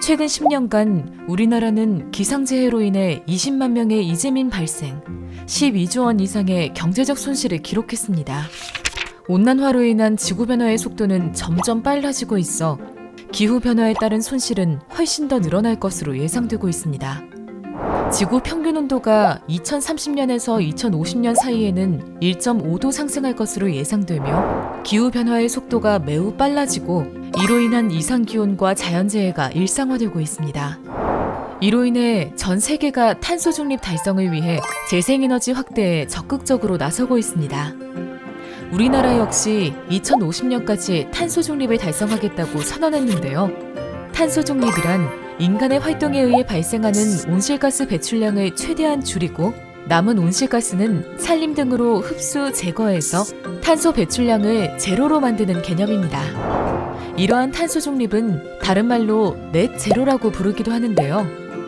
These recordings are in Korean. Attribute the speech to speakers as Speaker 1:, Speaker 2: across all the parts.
Speaker 1: 최근 10년간 우리나라는 기상재해로 인해 20만 명의 이재민 발생, 12조 원 이상의 경제적 손실을 기록했습니다. 온난화로 인한 지구변화의 속도는 점점 빨라지고 있어 기후변화에 따른 손실은 훨씬 더 늘어날 것으로 예상되고 있습니다. 지구 평균 온도가 2030년에서 2050년 사이에는 1.5도 상승할 것으로 예상되며 기후 변화의 속도가 매우 빨라지고 이로 인한 이상 기온과 자연재해가 일상화되고 있습니다. 이로 인해 전 세계가 탄소 중립 달성을 위해 재생에너지 확대에 적극적으로 나서고 있습니다. 우리나라 역시 2050년까지 탄소 중립을 달성하겠다고 선언했는데요. 탄소 중립이란 인간의 활동에 의해 발생하는 온실가스 배출량을 최대한 줄이고 남은 온실가스는 산림 등으로 흡수 제거해서 탄소 배출량을 제로로 만드는 개념입니다. 이러한 탄소 중립은 다른 말로 넷 제로라고 부르기도 하는데요.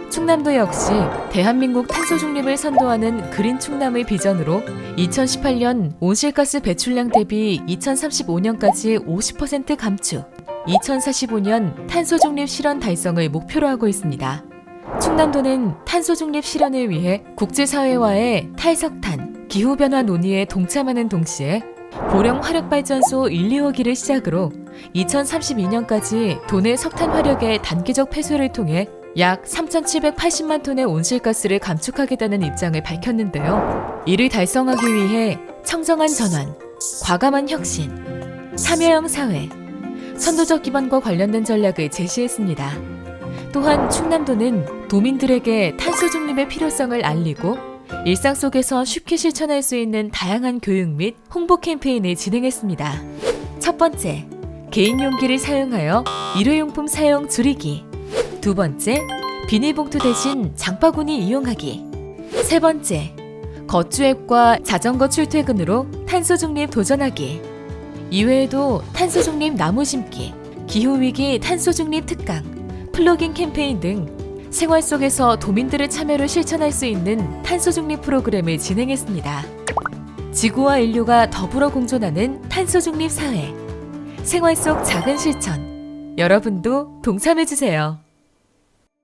Speaker 1: 충남도 역시 대한민국 탄소 중립을 선도하는 그린 충남의 비전으로 2018년 온실가스 배출량 대비 2035년까지 50% 감축, 2045년 탄소 중립 실현 달성을 목표로 하고 있습니다. 충남도는 탄소 중립 실현을 위해 국제사회와의 탈석탄, 기후변화 논의에 동참하는 동시에 보령 화력발전소 1, 2호기를 시작으로 2032년까지 도내 석탄 화력의 단계적 폐쇄를 통해 약 3,780만 톤의 온실가스를 감축하겠다는 입장을 밝혔는데요. 이를 달성하기 위해 청정한 전환, 과감한 혁신, 참여형 사회, 선도적 기반과 관련된 전략을 제시했습니다. 또한 충남도는 도민들에게 탄소 중립의 필요성을 알리고 일상 속에서 쉽게 실천할 수 있는 다양한 교육 및 홍보 캠페인을 진행했습니다. 첫 번째, 개인 용기를 사용하여 일회용품 사용 줄이기. 두 번째, 비닐봉투 대신 장바구니 이용하기. 세 번째, 거주 앱과 자전거 출퇴근으로 탄소 중립 도전하기. 이외에도 탄소 중립 나무 심기, 기후 위기 탄소 중립 특강, 플러깅 캠페인 등 생활 속에서 도민들의 참여를 실천할 수 있는 탄소 중립 프로그램을 진행했습니다. 지구와 인류가 더불어 공존하는 탄소 중립 사회. 생활 속 작은 실천. 여러분도 동참해 주세요.